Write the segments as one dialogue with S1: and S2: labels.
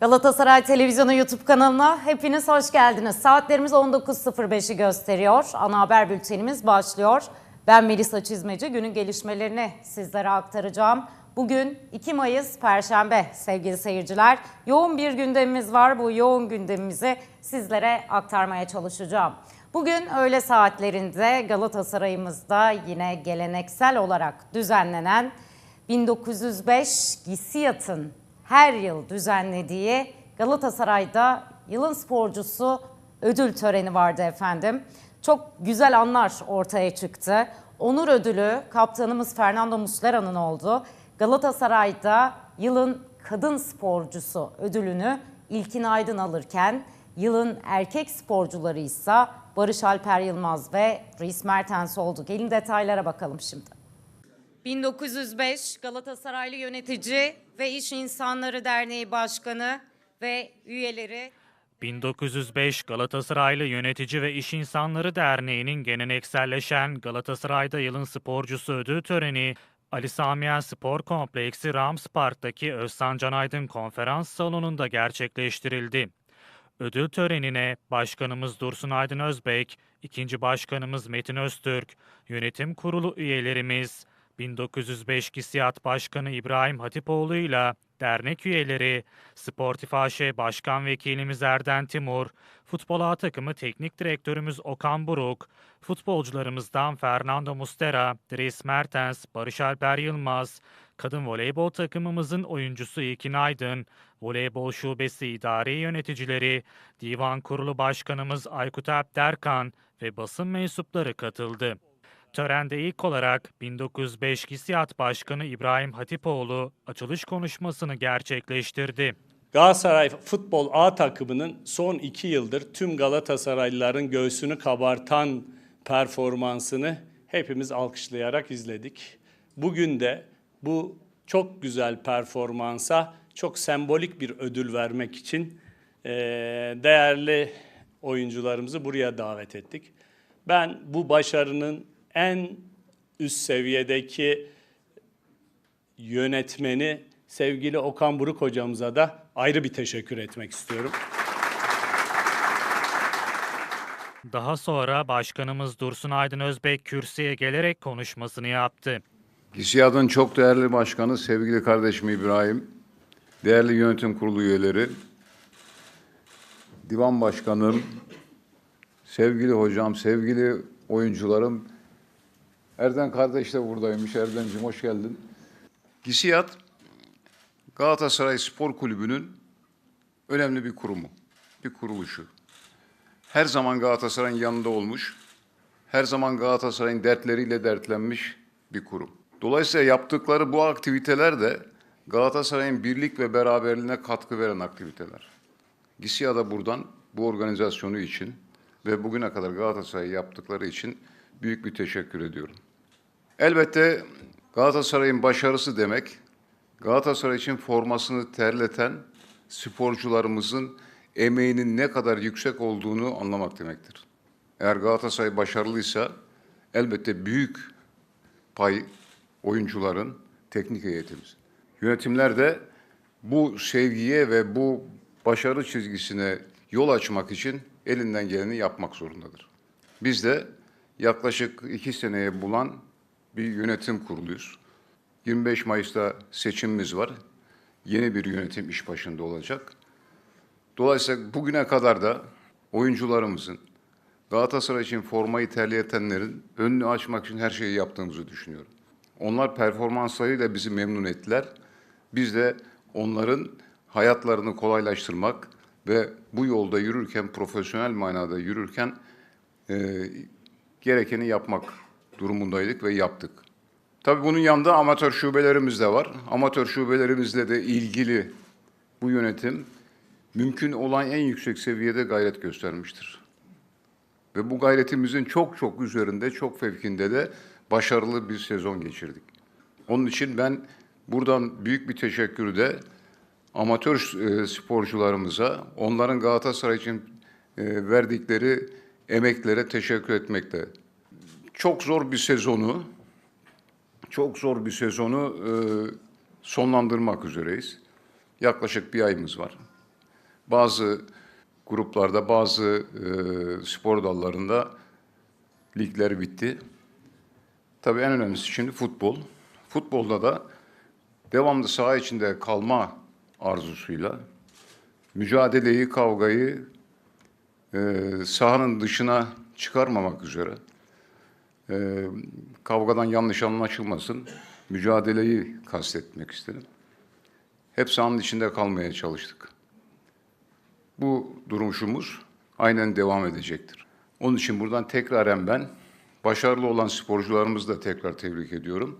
S1: Galatasaray Televizyonu YouTube kanalına hepiniz hoş geldiniz. Saatlerimiz 19.05'i gösteriyor. Ana haber bültenimiz başlıyor. Ben Melisa Çizmeci. Günün gelişmelerini sizlere aktaracağım. Bugün 2 Mayıs Perşembe sevgili seyirciler. Yoğun bir gündemimiz var. Bu yoğun gündemimizi sizlere aktarmaya çalışacağım. Bugün öğle saatlerinde Galatasaray'ımızda yine geleneksel olarak düzenlenen 1905 GİSİAD'ın her yıl düzenlediği Galatasaray'da yılın sporcusu ödül töreni vardı efendim. Çok güzel anlar ortaya çıktı. Onur ödülü kaptanımız Fernando Muslera'nın oldu. Galatasaray'da yılın kadın sporcusu ödülünü İlkin Aydın alırken yılın erkek sporcuları ise Barış Alper Yılmaz ve Dries Mertens oldu. Gelin detaylara bakalım şimdi. 1905 Galatasaraylı yönetici ve İş İnsanları Derneği Başkanı ve üyeleri
S2: 1905 Galatasaraylı Yönetici ve İş İnsanları Derneği'nin gelenekselleşen Galatasaray'da yılın sporcusu ödül töreni Ali Samiyen Spor Kompleksi Rams Park'taki Özcan Can Aydın konferans salonunda gerçekleştirildi. Ödül törenine Başkanımız Dursun Aydın Özbek, ikinci Başkanımız Metin Öztürk, yönetim kurulu üyelerimiz, 1905 GİSİAD Başkanı İbrahim Hatipoğlu ile dernek üyeleri, Sportif AŞ Başkan Vekilimiz Erden Timur, Futbol A takımı teknik direktörümüz Okan Buruk, futbolcularımızdan Fernando Mustera, Dries Mertens, Barış Alper Yılmaz, kadın voleybol takımımızın oyuncusu İlkin Aydın, voleybol şubesi idari yöneticileri, divan kurulu başkanımız Aykut Alp Derkan ve basın mensupları katıldı. Törende ilk olarak 1905 GİSİAD Başkanı İbrahim Hatipoğlu açılış konuşmasını gerçekleştirdi.
S3: Galatasaray Futbol A takımının son iki yıldır tüm Galatasaraylıların göğsünü kabartan performansını hepimiz alkışlayarak izledik. Bugün de bu çok güzel performansa çok sembolik bir ödül vermek için değerli oyuncularımızı buraya davet ettik. Ben bu başarının en üst seviyedeki yönetmeni sevgili Okan Buruk hocamıza da ayrı bir teşekkür etmek istiyorum.
S2: Daha sonra Başkanımız Dursun Aydın Özbek kürsüye gelerek konuşmasını yaptı.
S4: GİSİAD'ın çok değerli başkanı sevgili kardeşim İbrahim, değerli yönetim kurulu üyeleri, divan başkanım, sevgili hocam, sevgili oyuncularım, Erden kardeş de buradaymış. Erden'cim hoş geldin. GİSİAD, Galatasaray Spor Kulübü'nün önemli bir kurumu, bir kuruluşu. Her zaman Galatasaray'ın yanında olmuş, her zaman Galatasaray'ın dertleriyle dertlenmiş bir kurum. Dolayısıyla yaptıkları bu aktiviteler de Galatasaray'ın birlik ve beraberliğine katkı veren aktiviteler. GİSİA da buradan bu organizasyonu için ve bugüne kadar Galatasaray'ı yaptıkları için büyük bir teşekkür ediyorum. Elbette Galatasaray'ın başarısı demek, Galatasaray için formasını terleten sporcularımızın emeğinin ne kadar yüksek olduğunu anlamak demektir. Eğer Galatasaray başarılıysa elbette büyük pay oyuncuların teknik heyetimiz. Yönetimler de bu sevgiye ve bu başarı çizgisine yol açmak için elinden geleni yapmak zorundadır. Biz de yaklaşık iki seneye bulan bir yönetim kuruluyuz. 25 Mayıs'ta seçimimiz var. Yeni bir yönetim iş başında olacak. Dolayısıyla bugüne kadar da oyuncularımızın, Galatasaray için formayı terletenlerin önünü açmak için her şeyi yaptığımızı düşünüyorum. Onlar performanslarıyla bizi memnun ettiler. Biz de onların hayatlarını kolaylaştırmak ve bu yolda yürürken, profesyonel manada yürürken e, gerekeni yapmak durumundaydık ve yaptık. Tabii bunun yanında amatör şubelerimiz de var. Amatör şubelerimizle de ilgili bu yönetim mümkün olan en yüksek seviyede gayret göstermiştir. Ve bu gayretimizin çok çok üzerinde, çok fevkinde de başarılı bir sezon geçirdik. Onun için ben buradan büyük bir teşekkürü de amatör e, sporcularımıza, onların Galatasaray için e, verdikleri emeklere teşekkür etmekte. Çok zor bir sezonu, çok zor bir sezonu e, sonlandırmak üzereyiz. Yaklaşık bir ayımız var. Bazı gruplarda, bazı e, spor dallarında ligler bitti. Tabii en önemlisi şimdi futbol. Futbolda da devamlı saha içinde kalma arzusuyla mücadeleyi, kavgayı e, sahanın dışına çıkarmamak üzere e, kavgadan yanlış anlaşılmasın, mücadeleyi kastetmek istedim. Hep sahanın içinde kalmaya çalıştık. Bu duruşumuz aynen devam edecektir. Onun için buradan tekraren ben başarılı olan sporcularımızı da tekrar tebrik ediyorum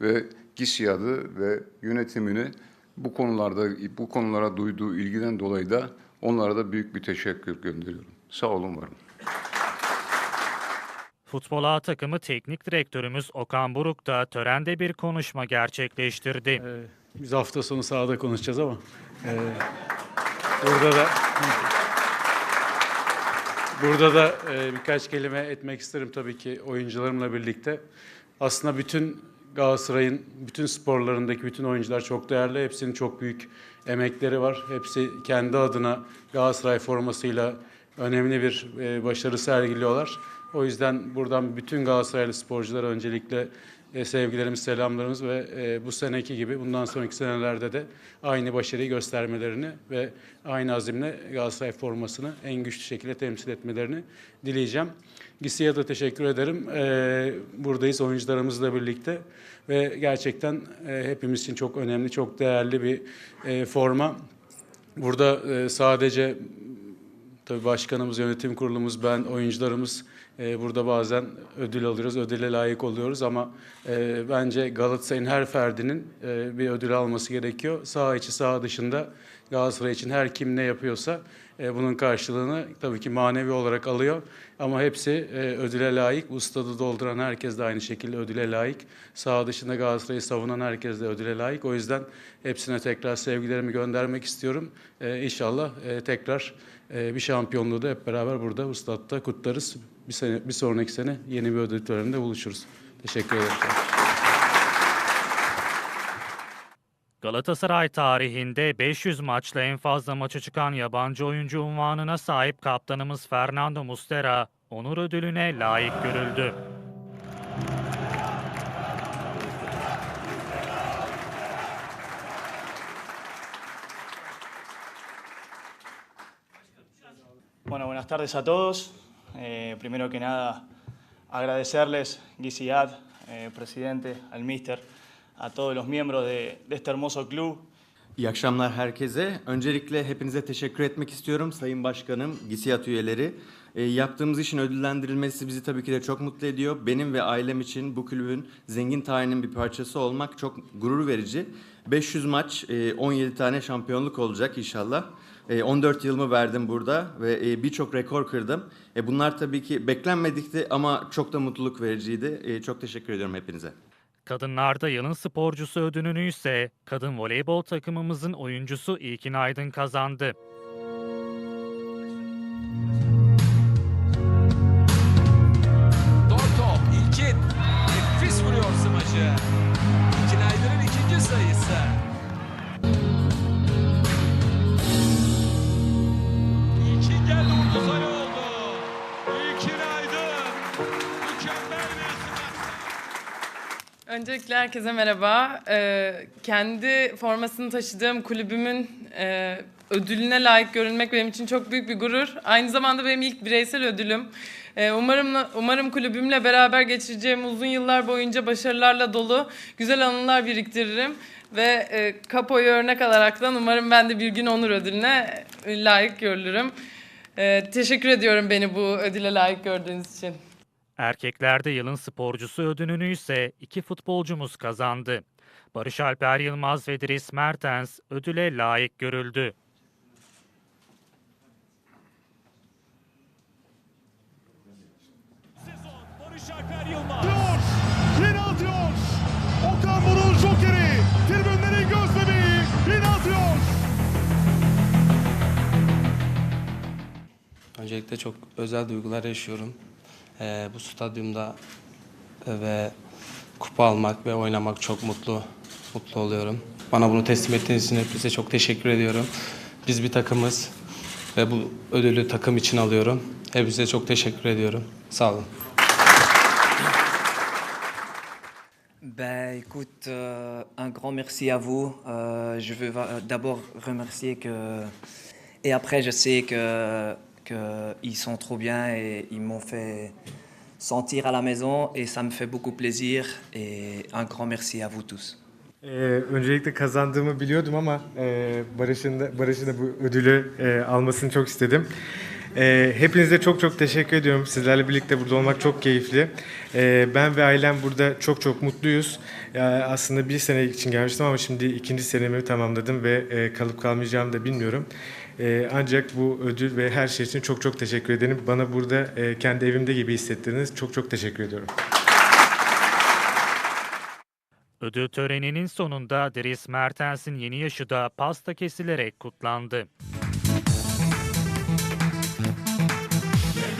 S4: ve GİSİAD'ı ve yönetimini bu konularda bu konulara duyduğu ilgiden dolayı da onlara da büyük bir teşekkür gönderiyorum. Sağ olun varım.
S2: Futbol A takımı teknik direktörümüz Okan Buruk da törende bir konuşma gerçekleştirdi.
S5: Ee, Biz hafta sonu sahada konuşacağız ama ee, burada da burada da ee, birkaç kelime etmek isterim tabii ki oyuncularımla birlikte. Aslında bütün Galatasaray'ın bütün sporlarındaki bütün oyuncular çok değerli. Hepsinin çok büyük emekleri var. Hepsi kendi adına Galatasaray formasıyla önemli bir ee, başarı sergiliyorlar. O yüzden buradan bütün Galatasaraylı sporculara öncelikle e, sevgilerimiz, selamlarımız ve e, bu seneki gibi bundan sonraki senelerde de aynı başarıyı göstermelerini ve aynı azimle Galatasaray formasını en güçlü şekilde temsil etmelerini dileyeceğim. Gisi'ye de teşekkür ederim. E, buradayız oyuncularımızla birlikte ve gerçekten e, hepimiz için çok önemli, çok değerli bir e, forma. Burada e, sadece Tabii başkanımız, yönetim kurulumuz, ben, oyuncularımız e, burada bazen ödül alıyoruz, ödüle layık oluyoruz ama e, bence Galatasaray'ın her ferdinin e, bir ödül alması gerekiyor. Sağ içi, sağ dışında Galatasaray için her kim ne yapıyorsa e, bunun karşılığını tabii ki manevi olarak alıyor. Ama hepsi e, ödüle layık. Bu dolduran herkes de aynı şekilde ödüle layık. Sağ dışında Galatasaray'ı savunan herkes de ödüle layık. O yüzden hepsine tekrar sevgilerimi göndermek istiyorum. E, inşallah e, tekrar bir şampiyonluğu da hep beraber burada bu kutlarız. Bir, sene, bir sonraki sene yeni bir ödül töreninde buluşuruz. Teşekkür ederim.
S2: Galatasaray tarihinde 500 maçla en fazla maça çıkan yabancı oyuncu unvanına sahip kaptanımız Fernando Muslera onur ödülüne layık görüldü.
S6: Bueno, buenas tardes a todos. Eh, primero que nada, agradecerles, Guisiad, eh, presidente, al mister, a todos los miembros de, de este hermoso club.
S7: İyi akşamlar herkese. Öncelikle hepinize teşekkür etmek istiyorum Sayın Başkanım, GİSİAD üyeleri. E, yaptığımız işin ödüllendirilmesi bizi tabii ki de çok mutlu ediyor. Benim ve ailem için bu kulübün zengin tarihinin bir parçası olmak çok gurur verici. 500 maç, e, 17 tane şampiyonluk olacak inşallah. E, 14 yılımı verdim burada ve e, birçok rekor kırdım. E, bunlar tabii ki beklenmedikti ama çok da mutluluk vericiydi. E, çok teşekkür ediyorum hepinize.
S2: Kadınlarda yılın sporcusu ödülünü ise kadın voleybol takımımızın oyuncusu İlkin Aydın kazandı.
S8: Öncelikle herkese merhaba. Ee, kendi formasını taşıdığım kulübümün e, ödülüne layık görülmek benim için çok büyük bir gurur. Aynı zamanda benim ilk bireysel ödülüm. Ee, umarım umarım kulübümle beraber geçireceğim uzun yıllar boyunca başarılarla dolu güzel anılar biriktiririm ve e, kapoyu örnek alaraktan umarım ben de bir gün onur ödülüne e, layık görülürüm. Ee, teşekkür ediyorum beni bu ödüle layık gördüğünüz için.
S2: Erkeklerde yılın sporcusu ödülünü ise iki futbolcumuz kazandı. Barış Alper Yılmaz ve Dries Mertens ödüle layık görüldü.
S9: Sezon Barış Alper Yılmaz.
S10: Yine atıyor. Okan Burun Jokeri. Tribünlerin göz bebeği. Yine atıyor.
S11: Öncelikle çok özel duygular yaşıyorum. Ee, bu stadyumda e, ve kupa almak ve oynamak çok mutlu mutlu oluyorum. Bana bunu teslim ettiğiniz için hepinize çok teşekkür ediyorum. Biz bir takımız. ve bu ödülü takım için alıyorum. Hepinize çok teşekkür ediyorum. Sağ olun.
S12: Ben, écoute, euh, un grand merci à vous. Euh, je veux va- d'abord remercier que. Et après, je sais que, que ils sont trop bien et ils m'ont fait sentir à la maison et ça me fait beaucoup plaisir. Et un grand merci à vous tous.
S13: Ee, öncelikle kazandığımı biliyordum ama e, Barış'ın da, Barış'ın da bu ödülü e, almasını çok istedim. E, hepinize çok çok teşekkür ediyorum. Sizlerle birlikte burada olmak çok keyifli. E, ben ve ailem burada çok çok mutluyuz. E, aslında bir sene için gelmiştim ama şimdi ikinci senemi tamamladım ve e, kalıp kalmayacağımı da bilmiyorum. E, ancak bu ödül ve her şey için çok çok teşekkür ederim. Bana burada e, kendi evimde gibi hissettirdiniz. Çok çok teşekkür ediyorum.
S2: Ödül töreninin sonunda Dries Mertens'in yeni yaşı da pasta kesilerek kutlandı.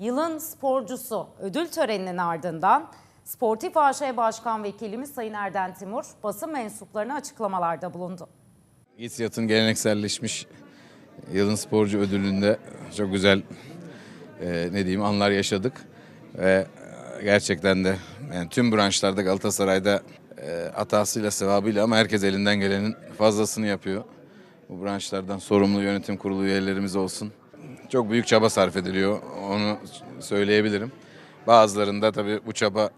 S1: yılın sporcusu ödül töreninin ardından Sportif AŞ Başkan Vekilimiz Sayın Erden Timur basın mensuplarına açıklamalarda bulundu.
S14: İSİAD'ın gelenekselleşmiş yılın sporcu ödülünde çok güzel e, ne diyeyim anlar yaşadık ve gerçekten de yani tüm branşlarda Galatasaray'da e, hatasıyla sevabıyla ama herkes elinden gelenin fazlasını yapıyor. Bu branşlardan sorumlu yönetim kurulu üyelerimiz olsun. Çok büyük çaba sarf ediliyor onu söyleyebilirim. Bazılarında tabii bu çaba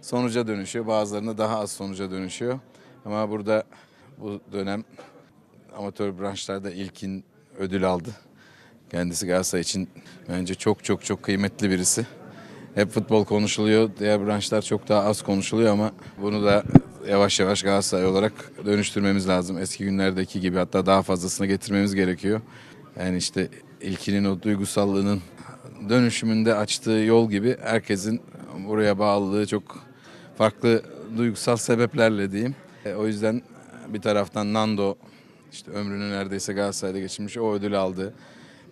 S14: sonuca dönüşüyor bazılarında daha az sonuca dönüşüyor. Ama burada bu dönem amatör branşlarda ilkin ödül aldı. Kendisi Galatasaray için bence çok çok çok kıymetli birisi. Hep futbol konuşuluyor, diğer branşlar çok daha az konuşuluyor ama bunu da yavaş yavaş Galatasaray olarak dönüştürmemiz lazım. Eski günlerdeki gibi hatta daha fazlasını getirmemiz gerekiyor. Yani işte ilkinin o duygusallığının dönüşümünde açtığı yol gibi herkesin buraya bağlılığı çok farklı duygusal sebeplerle diyeyim. E, O yüzden bir taraftan Nando işte ömrünü neredeyse Galatasaray'da geçirmiş o ödülü aldı.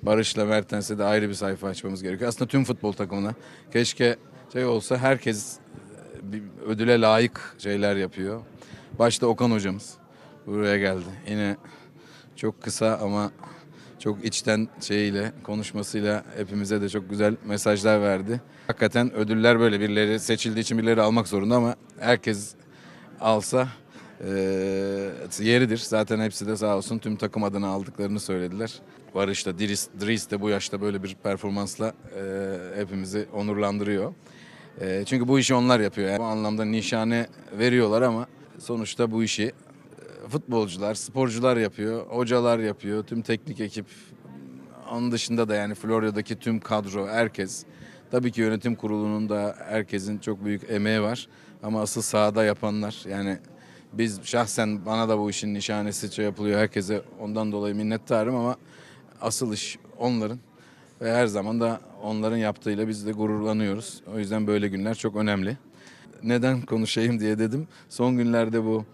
S14: Barış'la Mertens'e de ayrı bir sayfa açmamız gerekiyor. Aslında tüm futbol takımına keşke şey olsa herkes e, bir ödüle layık şeyler yapıyor. Başta Okan hocamız buraya geldi. Yine çok kısa ama çok içten şeyiyle, konuşmasıyla hepimize de çok güzel mesajlar verdi. Hakikaten ödüller böyle birileri seçildiği için birileri almak zorunda ama herkes alsa eee, yeridir. Zaten hepsi de sağ olsun tüm takım adına aldıklarını söylediler. Barış da Dries, Dries de bu yaşta böyle bir performansla eee, hepimizi onurlandırıyor. Eee, çünkü bu işi onlar yapıyor. Yani bu anlamda nişane veriyorlar ama sonuçta bu işi futbolcular, sporcular yapıyor, hocalar yapıyor, tüm teknik ekip. Onun dışında da yani Florya'daki tüm kadro, herkes. Tabii ki yönetim kurulunun da herkesin çok büyük emeği var. Ama asıl sahada yapanlar yani biz şahsen bana da bu işin nişanesi şey yapılıyor. Herkese ondan dolayı minnettarım ama asıl iş onların. Ve her zaman da onların yaptığıyla biz de gururlanıyoruz. O yüzden böyle günler çok önemli. Neden konuşayım diye dedim. Son günlerde bu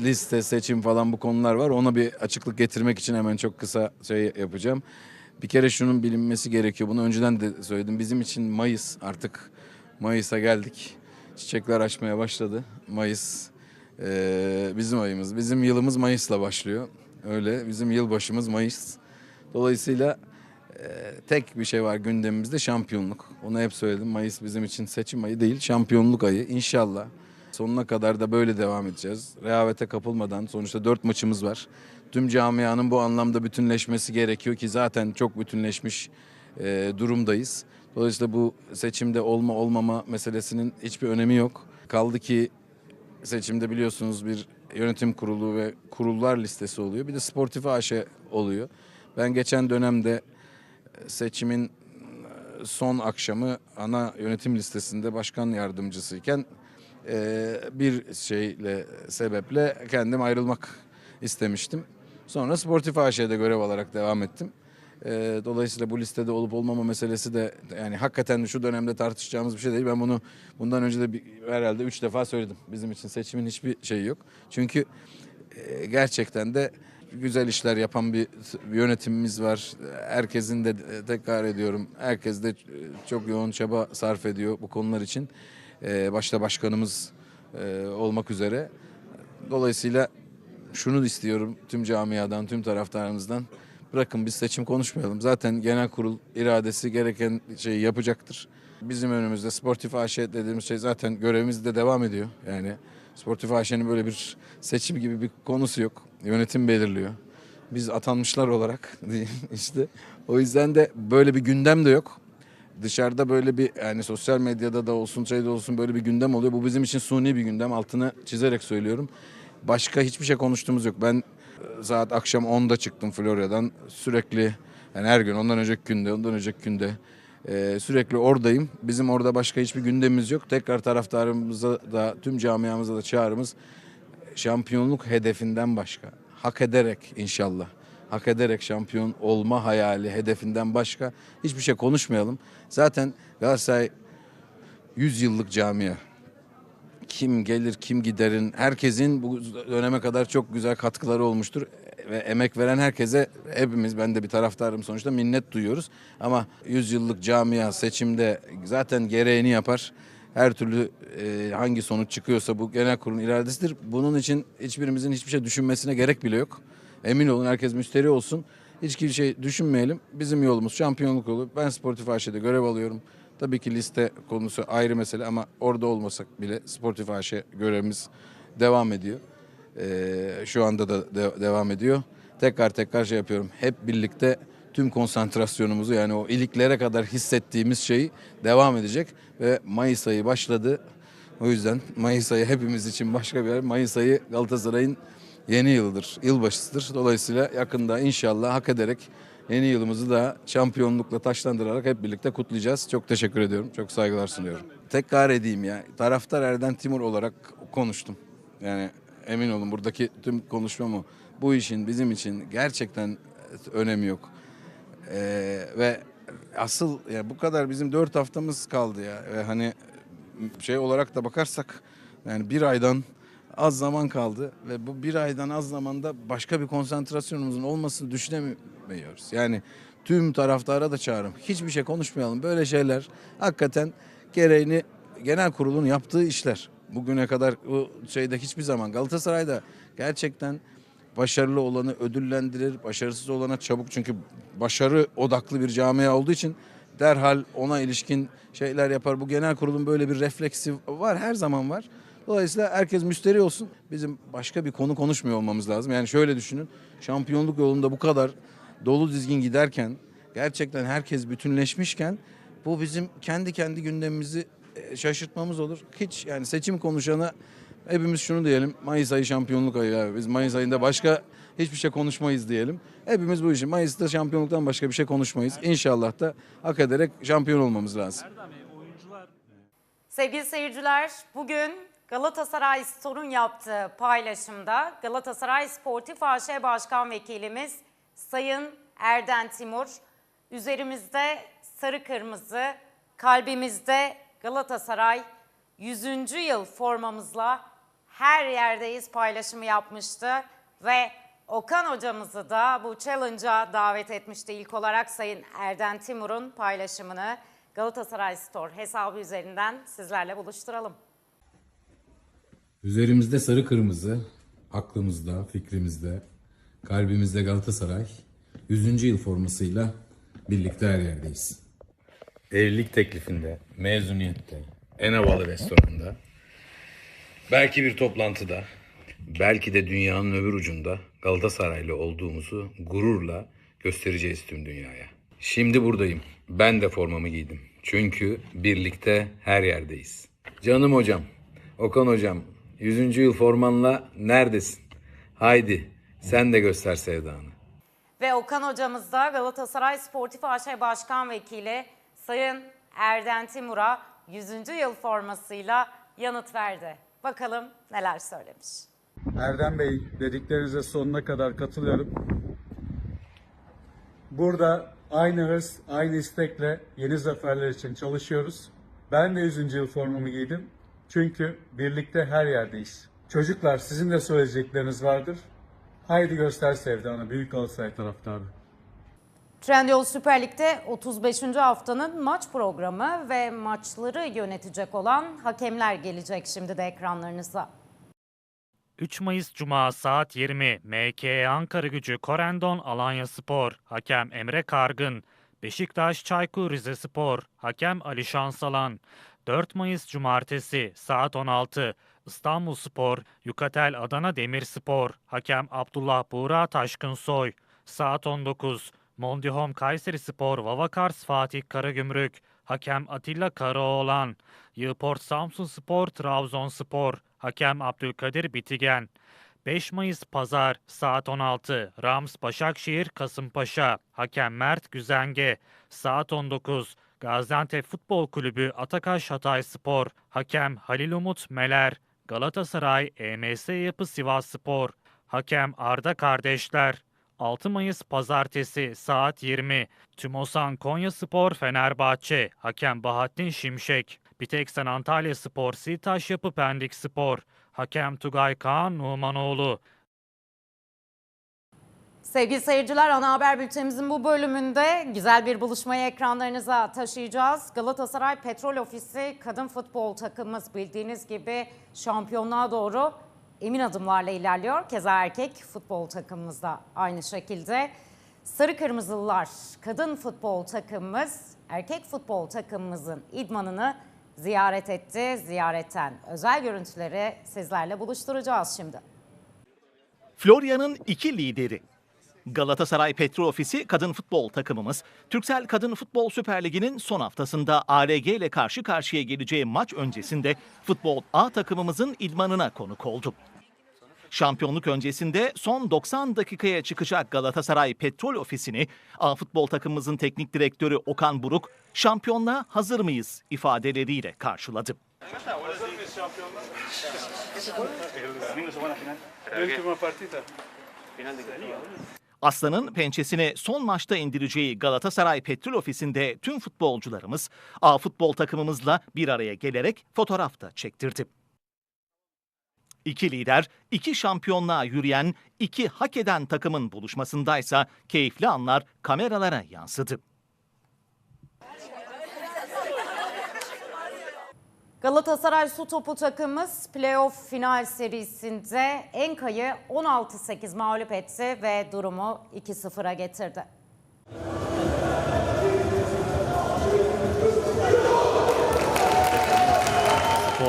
S14: liste, seçim falan bu konular var. Ona bir açıklık getirmek için hemen çok kısa şey yapacağım. Bir kere şunun bilinmesi gerekiyor. Bunu önceden de söyledim. Bizim için Mayıs artık Mayıs'a geldik. Çiçekler açmaya başladı. Mayıs eee, bizim ayımız. Bizim yılımız Mayıs'la başlıyor. Öyle bizim yılbaşımız Mayıs. Dolayısıyla eee, tek bir şey var gündemimizde şampiyonluk. Onu hep söyledim. Mayıs bizim için seçim ayı değil, şampiyonluk ayı. İnşallah sonuna kadar da böyle devam edeceğiz. Rehavete kapılmadan sonuçta dört maçımız var. Tüm camianın bu anlamda bütünleşmesi gerekiyor ki zaten çok bütünleşmiş eee, durumdayız. Dolayısıyla bu seçimde olma olmama meselesinin hiçbir önemi yok. Kaldı ki seçimde biliyorsunuz bir yönetim kurulu ve kurullar listesi oluyor. Bir de sportif AŞ oluyor. Ben geçen dönemde e, seçimin e, son akşamı ana yönetim listesinde başkan yardımcısıyken e, bir şeyle sebeple kendim ayrılmak istemiştim. Sonra Sportif AŞ'de görev alarak devam ettim. E, dolayısıyla bu listede olup olmama meselesi de yani hakikaten şu dönemde tartışacağımız bir şey değil. Ben bunu bundan önce de bir, herhalde üç defa söyledim. Bizim için seçimin hiçbir şeyi yok. Çünkü e, gerçekten de güzel işler yapan bir yönetimimiz var. Herkesin de tekrar ediyorum. Herkes de çok yoğun çaba sarf ediyor bu konular için. E, başta başkanımız e, olmak üzere. Dolayısıyla şunu istiyorum tüm camiadan, tüm taraftarımızdan. Bırakın biz seçim konuşmayalım. Zaten genel kurul iradesi gereken şeyi yapacaktır. Bizim önümüzde Sportif AŞ dediğimiz şey zaten görevimiz de devam ediyor. Yani Sportif AŞ'nin böyle bir seçim gibi bir konusu yok. Yönetim belirliyor. Biz atanmışlar olarak diyeyim işte. O yüzden de böyle bir gündem de yok. Dışarıda böyle bir yani sosyal medyada da olsun şeyde olsun böyle bir gündem oluyor. Bu bizim için suni bir gündem. Altını çizerek söylüyorum. Başka hiçbir şey konuştuğumuz yok. Ben e, saat akşam 10'da çıktım Florya'dan. Sürekli yani her gün ondan önceki günde ondan önceki günde e, sürekli oradayım. Bizim orada başka hiçbir gündemimiz yok. Tekrar taraftarımıza da tüm camiamıza da çağrımız şampiyonluk hedefinden başka. Hak ederek inşallah. Hak ederek şampiyon olma hayali hedefinden başka hiçbir şey konuşmayalım. Zaten Galatasaray 100 yıllık camia kim gelir kim giderin herkesin bu döneme kadar çok güzel katkıları olmuştur ve emek veren herkese hepimiz ben de bir taraftarım sonuçta minnet duyuyoruz ama 100 yıllık camia seçimde zaten gereğini yapar. Her türlü e, hangi sonuç çıkıyorsa bu genel kurulun iradesidir. Bunun için hiçbirimizin hiçbir şey düşünmesine gerek bile yok. Emin olun herkes müşteri olsun. Hiçbir şey düşünmeyelim. Bizim yolumuz şampiyonluk yolu. Ben Sportif AŞ'de görev alıyorum. Tabii ki liste konusu ayrı mesele ama orada olmasak bile Sportif AŞ görevimiz devam ediyor. Ee, şu anda da de- devam ediyor. Tekrar tekrar şey yapıyorum. Hep birlikte tüm konsantrasyonumuzu yani o iliklere kadar hissettiğimiz şeyi devam edecek ve Mayıs ayı başladı. O yüzden Mayıs ayı hepimiz için başka bir yer. Mayıs ayı Galatasaray'ın yeni yılıdır, yılbaşısıdır. Dolayısıyla yakında inşallah hak ederek yeni yılımızı da şampiyonlukla taşlandırarak hep birlikte kutlayacağız. Çok teşekkür ediyorum. Çok saygılar sunuyorum. Tekrar edeyim ya. Taraftar Erden Timur olarak konuştum. Yani emin olun buradaki tüm konuşmam o. Bu işin bizim için gerçekten önemi yok. Ee, ve asıl ya bu kadar bizim dört haftamız kaldı ya. Ve hani şey olarak da bakarsak yani bir aydan az zaman kaldı ve bu bir aydan az zamanda başka bir konsantrasyonumuzun olmasını düşünemiyoruz. Yani tüm taraftara da çağırım. Hiçbir şey konuşmayalım. Böyle şeyler hakikaten gereğini genel kurulun yaptığı işler. Bugüne kadar bu şeyde hiçbir zaman Galatasaray'da gerçekten başarılı olanı ödüllendirir, başarısız olana çabuk çünkü başarı odaklı bir camia olduğu için derhal ona ilişkin şeyler yapar. Bu genel kurulun böyle bir refleksi var, her zaman var. Dolayısıyla herkes müşteri olsun. Bizim başka bir konu konuşmuyor olmamız lazım. Yani şöyle düşünün. Şampiyonluk yolunda bu kadar dolu dizgin giderken gerçekten herkes bütünleşmişken bu bizim kendi kendi gündemimizi e, şaşırtmamız olur. Hiç yani seçim konuşana hepimiz şunu diyelim. Mayıs ayı şampiyonluk ayı abi. Biz Mayıs ayında başka hiçbir şey konuşmayız diyelim. Hepimiz bu işi Mayıs'ta şampiyonluktan başka bir şey konuşmayız. İnşallah da hak ederek şampiyon olmamız lazım.
S1: Sevgili seyirciler, bugün Galatasaray Store'un yaptığı paylaşımda Galatasaray Sportif AŞ Başkan Vekilimiz Sayın Erden Timur, üzerimizde sarı kırmızı, kalbimizde Galatasaray 100. yıl formamızla her yerdeyiz paylaşımı yapmıştı ve Okan hocamızı da bu challenge'a davet etmişti ilk olarak Sayın Erden Timur'un paylaşımını Galatasaray Store hesabı üzerinden sizlerle buluşturalım.
S15: Üzerimizde sarı kırmızı, aklımızda, fikrimizde, kalbimizde Galatasaray 100. yıl formasıyla birlikte her yerdeyiz.
S16: Evlilik teklifinde, mezuniyette, en havalı restoranda, belki bir toplantıda, belki de dünyanın öbür ucunda Galatasaraylı olduğumuzu gururla göstereceğiz tüm dünyaya. Şimdi buradayım. Ben de formamı giydim. Çünkü birlikte her yerdeyiz. Canım hocam, Okan hocam, 100. yıl formanla neredesin? Haydi sen de göster sevdanı.
S1: Ve Okan hocamız da Galatasaray Sportif AŞ Başkan Vekili Sayın Erden Timur'a 100. yıl formasıyla yanıt verdi. Bakalım neler söylemiş.
S17: Erdem Bey dediklerinize sonuna kadar katılıyorum.
S5: Burada aynı hırs, aynı istekle yeni zaferler için çalışıyoruz. Ben de 100. yıl formamı giydim. Çünkü birlikte her yerdeyiz. Çocuklar sizin de söyleyecekleriniz vardır. Haydi göster sevdanı Büyük Galatasaray taraftarı.
S1: Trendyol Süper Lig'de 35. haftanın maç programı ve maçları yönetecek olan hakemler gelecek şimdi de ekranlarınıza.
S2: 3 Mayıs Cuma saat 20 MK Ankara Gücü Korendon Alanya Spor Hakem Emre Kargın Beşiktaş Çaykur Rizespor Hakem Ali Şansalan 4 Mayıs Cumartesi saat 16 İstanbul Spor Yukatel Adana Demirspor. Hakem Abdullah Buğra Taşkınsoy Saat 19 Mondihom Kayseri Spor Vavakars Fatih Karagümrük. Hakem Atilla Karaoğlan. Yılport Samsun Spor Trabzonspor. Hakem Abdülkadir Bitigen 5 Mayıs Pazar saat 16 Rams Başakşehir Kasımpaşa. Hakem Mert Güzenge. Saat 19 Gaziantep Futbol Kulübü Atakaş Hatay Spor. Hakem Halil Umut Meler. Galatasaray EMS Yapı Sivas Spor. Hakem Arda Kardeşler. 6 Mayıs Pazartesi saat 20 Tümosan Konya Spor Fenerbahçe. Hakem Bahattin Şimşek. Biteksen Antalya Spor Sitaş Yapı Pendik Spor Hakem Tugay Kaan Numanoğlu
S1: Sevgili seyirciler ana haber bültenimizin bu bölümünde güzel bir buluşmayı ekranlarınıza taşıyacağız. Galatasaray Petrol Ofisi kadın futbol takımımız bildiğiniz gibi şampiyonluğa doğru emin adımlarla ilerliyor. Keza erkek futbol takımımız da aynı şekilde. Sarı Kırmızılılar kadın futbol takımımız erkek futbol takımımızın idmanını ziyaret etti. Ziyaretten özel görüntüleri sizlerle buluşturacağız şimdi.
S17: Florya'nın iki lideri. Galatasaray Petrol Ofisi kadın futbol takımımız, Türksel Kadın Futbol Süper Ligi'nin son haftasında ARG ile karşı karşıya geleceği maç öncesinde futbol A takımımızın idmanına konuk oldu. Şampiyonluk öncesinde son 90 dakikaya çıkacak Galatasaray Petrol Ofisi'ni A futbol takımımızın teknik direktörü Okan Buruk, şampiyonluğa hazır mıyız ifadeleriyle karşıladı. Aslan'ın pençesini son maçta indireceği Galatasaray Petrol Ofisi'nde tüm futbolcularımız A futbol takımımızla bir araya gelerek fotoğraf da çektirdi. İki lider, iki şampiyonluğa yürüyen, iki hak eden takımın buluşmasındaysa keyifli anlar kameralara yansıdı.
S1: Galatasaray Su Topu takımımız playoff final serisinde Enka'yı 16-8 mağlup etti ve durumu 2-0'a getirdi.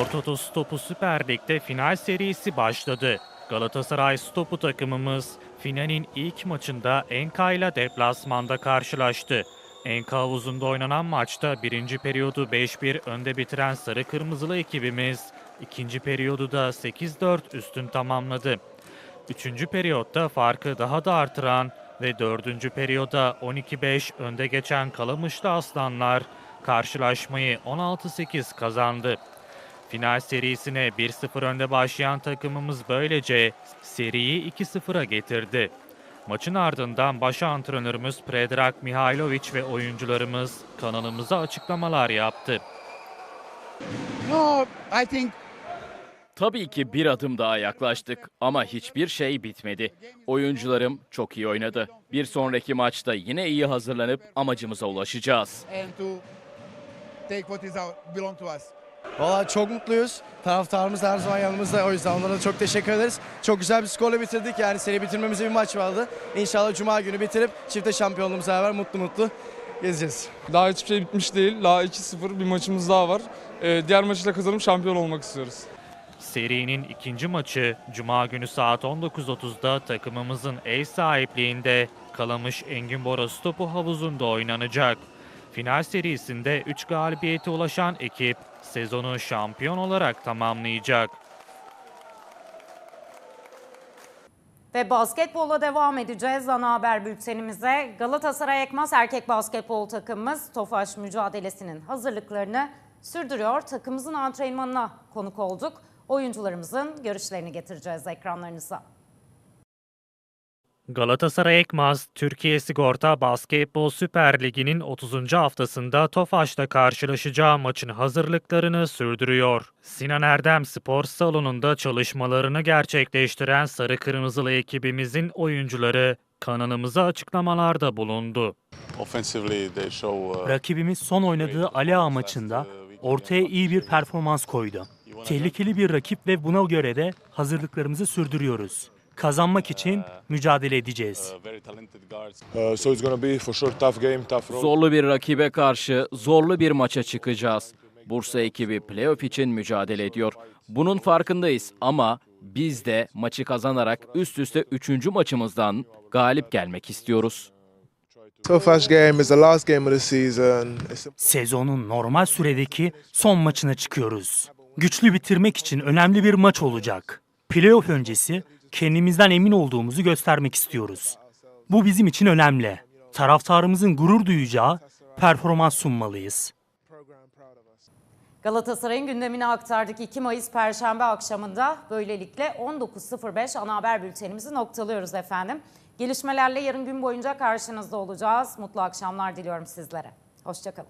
S2: Spor Toto Stopu Süper Lig'de final serisi başladı. Galatasaray Stopu takımımız finalin ilk maçında Enka ile deplasmanda karşılaştı. Enka havuzunda oynanan maçta birinci periyodu 5-1 önde bitiren sarı kırmızılı ekibimiz ikinci periyodu da 8-4 üstün tamamladı. Üçüncü periyotta farkı daha da artıran ve dördüncü periyoda 12-5 önde geçen Kalamışlı Aslanlar karşılaşmayı 16-8 kazandı. Final serisine 1-0 önde başlayan takımımız böylece seriyi 2-0'a getirdi. Maçın ardından baş antrenörümüz Predrag Mihailovic ve oyuncularımız kanalımıza açıklamalar yaptı.
S18: No, I think
S19: Tabii ki bir adım daha yaklaştık ama hiçbir şey bitmedi. Oyuncularım çok iyi oynadı. Bir sonraki maçta yine iyi hazırlanıp amacımıza ulaşacağız.
S20: Valla çok mutluyuz. Taraftarımız her zaman yanımızda. O yüzden onlara çok teşekkür ederiz. Çok güzel bir skorla bitirdik. Yani seri bitirmemize bir maç vardı. İnşallah Cuma günü bitirip çifte şampiyonluğumuza beraber mutlu mutlu gezeceğiz.
S21: Daha hiçbir şey bitmiş değil. Daha 2-0 bir maçımız daha var. Ee, diğer maçı da kazanıp şampiyon olmak istiyoruz.
S2: Serinin ikinci maçı Cuma günü saat 19.30'da takımımızın ev sahipliğinde Kalamış Engin Boros Topu havuzunda oynanacak. Final serisinde 3 galibiyete ulaşan ekip sezonu şampiyon olarak tamamlayacak.
S1: Ve basketbolla devam edeceğiz ana haber bültenimize. Galatasaray Ekmaz erkek basketbol takımımız Tofaş mücadelesinin hazırlıklarını sürdürüyor. Takımımızın antrenmanına konuk olduk. Oyuncularımızın görüşlerini getireceğiz ekranlarınıza.
S2: Galatasaray Ekmaz, Türkiye Sigorta Basketbol Süper Ligi'nin 30. haftasında Tofaş'ta karşılaşacağı maçın hazırlıklarını sürdürüyor. Sinan Erdem Spor Salonu'nda çalışmalarını gerçekleştiren Sarı Kırmızılı ekibimizin oyuncuları kanalımıza açıklamalarda bulundu.
S22: Rakibimiz son oynadığı Ali Ağa maçında ortaya iyi bir performans koydu. Tehlikeli bir rakip ve buna göre de hazırlıklarımızı sürdürüyoruz. Kazanmak için mücadele edeceğiz.
S19: Zorlu bir rakibe karşı zorlu bir maça çıkacağız. Bursa ekibi playoff için mücadele ediyor. Bunun farkındayız ama biz de maçı kazanarak üst üste 3. maçımızdan galip gelmek istiyoruz.
S22: Sezonun normal süredeki son maçına çıkıyoruz. Güçlü bitirmek için önemli bir maç olacak. Playoff öncesi kendimizden emin olduğumuzu göstermek istiyoruz. Bu bizim için önemli. Taraftarımızın gurur duyacağı performans sunmalıyız.
S1: Galatasaray'ın gündemine aktardık 2 Mayıs Perşembe akşamında. Böylelikle 19.05 ana haber bültenimizi noktalıyoruz efendim. Gelişmelerle yarın gün boyunca karşınızda olacağız. Mutlu akşamlar diliyorum sizlere. Hoşçakalın.